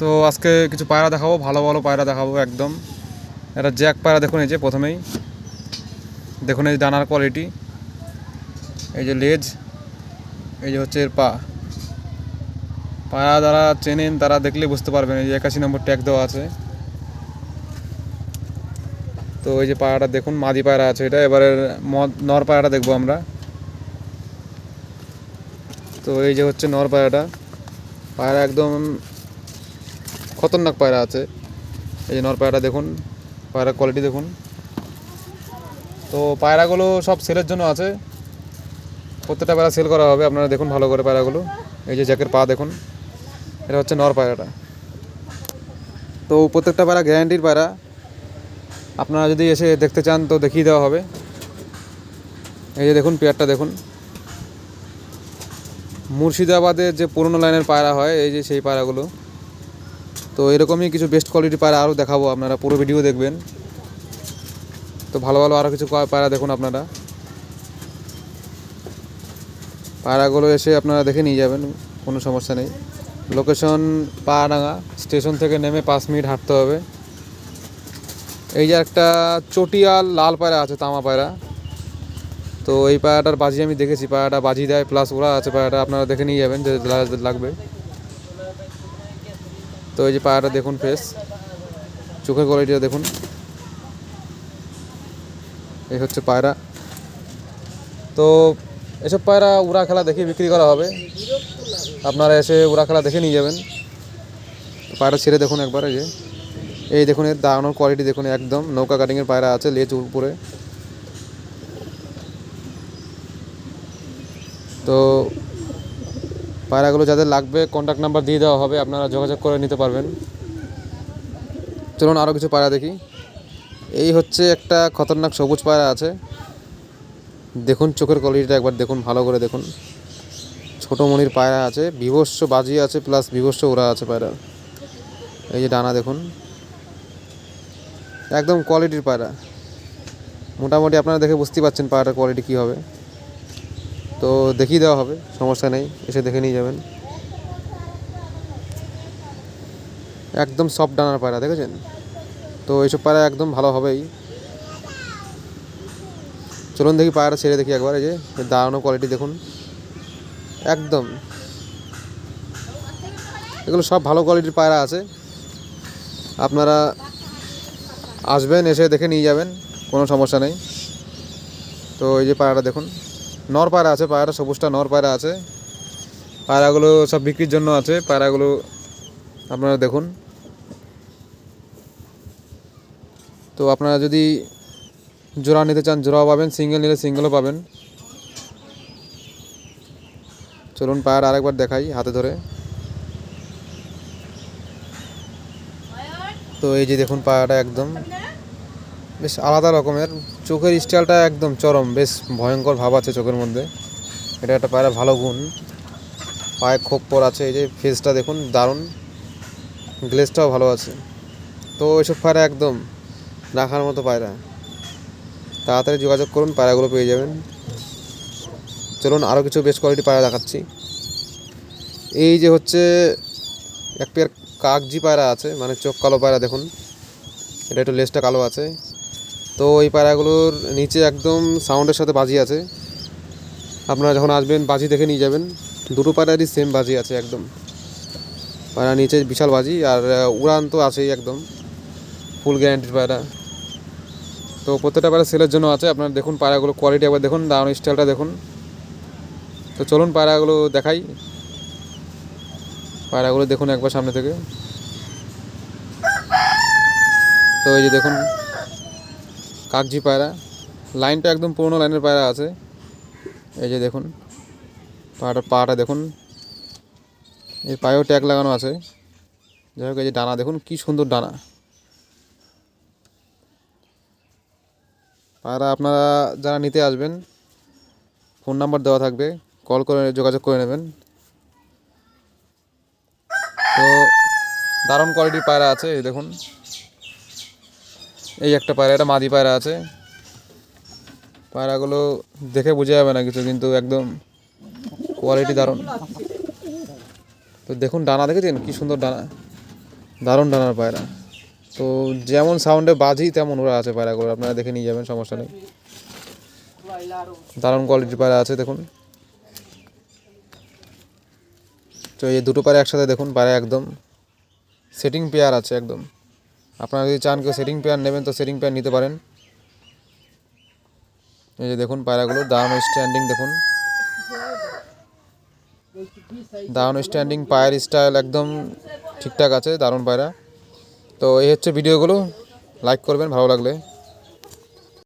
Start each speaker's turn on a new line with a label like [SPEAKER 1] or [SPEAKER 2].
[SPEAKER 1] তো আজকে কিছু পায়রা দেখাবো, ভালো ভালো পায়রা দেখাবো একদম। এটা জ্যাক পায়রা দেখুন এই যে প্রথমেই। দেখুন এই যে ডানার কোয়ালিটি এই যে লেজ, এই যে হচ্ছে এর পা। পায়রা যারা চেনেন তারা দেখলে বুঝতে পারবেন, এই যে একাশি নম্বর ট্যাগ দেওয়া আছে। তো এই যে পায়রাটা দেখুন, মাদি পায়রা আছে এটা। এবারে নর পায়রাটা দেখব আমরা। তো এই যে হচ্ছে নর পায়রাটা, পায়রা একদম খতরনাক পায়রা আছে। এই যে নর পায়রা দেখুন পায়রার কোয়ালিটি দেখুন। তো পায়রাগুলো সব সেলের জন্য আছে। প্রত্যেকটা পায়রা সেল করা হবে, আপনারা দেখুন ভালো করে পায়রাগুলো। এই যে জ্যাকের পা দেখুন, এটা হচ্ছে নর পায়রাটা। তো প্রত্যেকটা পায়রা গ্যারান্টির পায়রা। আপনারা যদি এসে দেখতে চান তো দেখিয়ে দেওয়া হবে। এই যে দেখুন পেয়ারটা দেখুন। মুর্শিদাবাদের যে পুরনো লাইনের পায়রা হয়, এই যে সেই পায়রাগুলো। তো এরকমই কিছু বেস্ট কোয়ালিটি পায়রা আরও দেখাবো আপনারা, পুরো ভিডিও দেখবেন। তো ভালো ভালো আরও কিছু পায়রা দেখুন আপনারা। পায়রাগুলো এসে আপনারা দেখে নিয়ে যাবেন, কোনো সমস্যা নেই। লোকেশন পাড়াডাঙ্গা স্টেশন থেকে নেমে পাঁচ মিনিট হাঁটতে হবে। এই যে একটা চটিয়াল লাল পায়রা আছে, তামা পায়রা। তো এই পায়রাটার বাজি আমি দেখেছি পায়রাটা বাজি দেয় প্লাস ওরা আছে পায়রাটা আপনারা দেখে নিয়ে যাবেন যে লাগবে। তো এই যে পায়রাটা দেখুন ফেস চোখের কোয়ালিটিটা দেখুন। এই হচ্ছে পায়রা। তো এসব পায়রা উড়া খেলা দেখে বিক্রি করা হবে। আপনারা এসে উড়া খেলা দেখে নিয়ে যাবেন। পায়রা ছেড়ে দেখুন একবার, এই যে। এই দেখুন এর দাঁড়ানোর কোয়ালিটি দেখুন একদম নৌকা কাটিংয়ের পায়রা আছে, লেজ উপরে। তো পায়রাগুলো যাদের লাগবে কন্ট্যাক্ট নাম্বার দিয়ে দেওয়া হবে, আপনারা যোগাযোগ করে নিতে পারবেন। চলুন আরও কিছু পায়রা দেখি। এই হচ্ছে একটা খতরনাক সবুজ পায়রা আছে। দেখুন চোখের কোয়ালিটিটা একবার দেখুন, ভালো করে দেখুন। ছোটো মনির পায়রা আছে বিভস্য বাজি আছে প্লাস বিভস্য ওরা আছে পায়রা। এই যে ডানা দেখুন। একদম কোয়ালিটির পায়রা। মোটামুটি আপনারা দেখে বুঝতেই পারছেন পায়রাটার কোয়ালিটি কী হবে। তো দেখিয়ে দেওয়া হবে, সমস্যা নেই, এসে দেখে নিয়ে যাবেন। একদম সফট ডানার পায়রা, দেখেছেন? তো এইসব পায়রা একদম ভালো হবেই। চলুন দেখি পায়রা ছেড়ে দেখি একবার, এই যে দাঁড়ানো কোয়ালিটি দেখুন। একদম। এগুলো সব ভালো কোয়ালিটির পায়রা আছে। আপনারা আসবেন, এসে দেখে নিয়ে যাবেন, কোনো সমস্যা নেই। তো এই যে পায়রাটা দেখুন। নর পায়রা আছে পায়রা সবুজটা নর পায়রা আছে। পায়রাগুলো সব বিক্রির জন্য আছে, পায়রাগুলো আপনারা দেখুন। তো আপনারা যদি জোড়া নিতে চান, জোড়াও পাবেন, সিঙ্গেল নিলে সিঙ্গেলও পাবেন। চলুন পায়রা আরেকবার দেখাই হাতে ধরে। তো এই যে দেখুন পায়রাটা একদম বেশ আলাদা রকমের। চোখের স্টাইলটা একদম চরম, বেশ ভয়ঙ্কর ভাব আছে চোখের মধ্যে। এটা একটা পায়রা ভালো গুণ। পায়ে খোপ পর আছে, এই যে ফেসটা দেখুন, দারুণ। গ্লেজটাও ভালো আছে। তো এইসব পায়রা একদম রাখার মতো পায়রা। তাড়াতাড়ি যোগাযোগ করুন, পায়রাগুলো পেয়ে যাবেন। চলুন আরও কিছু বেস্ট কোয়ালিটি পায়রা দেখাচ্ছি। এই যে হচ্ছে, এক পেয়ার কাকজি পায়রা আছে মানে চোখ কালো পায়রা দেখুন। এটা একটু লেজটা কালো আছে। তো এই পায়রাগুলোর নিচে একদম সাউন্ডের সাথে বাজি আছে। আপনারা যখন আসবেন, বাজি দেখে নিয়ে যাবেন। দুটো পায়রারই সেম বাজি আছে একদম। পায়রা নিচে বিশাল বাজি, আর উড়ান তো আছেই একদম। ফুল গ্যারান্টির পায়রা তো প্রত্যেকটা পায়রা সেলের জন্য আছে। আপনারা দেখুন পায়রাগুলো কোয়ালিটি একবার দেখুন দাঁড়ানো স্টাইলটা দেখুন। তো চলুন পায়রাগুলো দেখাই। পায়রাগুলো দেখুন একবার সামনে থেকে। তো এই যে দেখুন কাকজি পায়রা। লাইনটা একদম পুরোনো লাইনের পায়রা আছে। এই যে দেখুন পায়রাটার পাটা দেখুন। এই পায়েও ট্যাগ লাগানো আছে। যাই হোক, এই যে ডানা, দেখুন কি সুন্দর ডানা। পায়রা আপনারা যারা নিতে আসবেন, ফোন নাম্বার দেওয়া থাকবে, কল করে যোগাযোগ করে নেবেন। তো দারুণ কোয়ালিটির পায়রা আছে, এই দেখুন। এই একটা পায়রা, এটা মাদি পায়রা আছে। পায়রাগুলো দেখে বোঝা যাবে না কিছু, কিন্তু একদম কোয়ালিটি দারুণ। তো দেখুন ডানা দেখেছেন? কি সুন্দর ডানা। দারুণ ডানার পায়রা। তো যেমন সাউন্ডে বাজি, তেমন ওরা আছে পায়রাগুলো আপনারা দেখে নিয়ে যাবেন, সমস্যা নেই। দারুণ কোয়ালিটির পায়রা আছে, দেখুন। তো এই দুটো পায়রা একসাথে দেখুন, পায়রা একদম সেটিং পেয়ার আছে একদম। আপনারা যদি চান কেউ সেটিং পেয়ার নেবেন, তো সেটিং পেয়ার নিতে পারেন। এই যে দেখুন পায়রাগুলো দাম স্ট্যান্ডিং দেখুন। দারুণ স্ট্যান্ডিং পায়ের স্টাইল একদম ঠিকঠাক আছে, দারুণ পায়রা। তো এই হচ্ছে ভিডিওগুলো লাইক করবেন, ভালো লাগলে।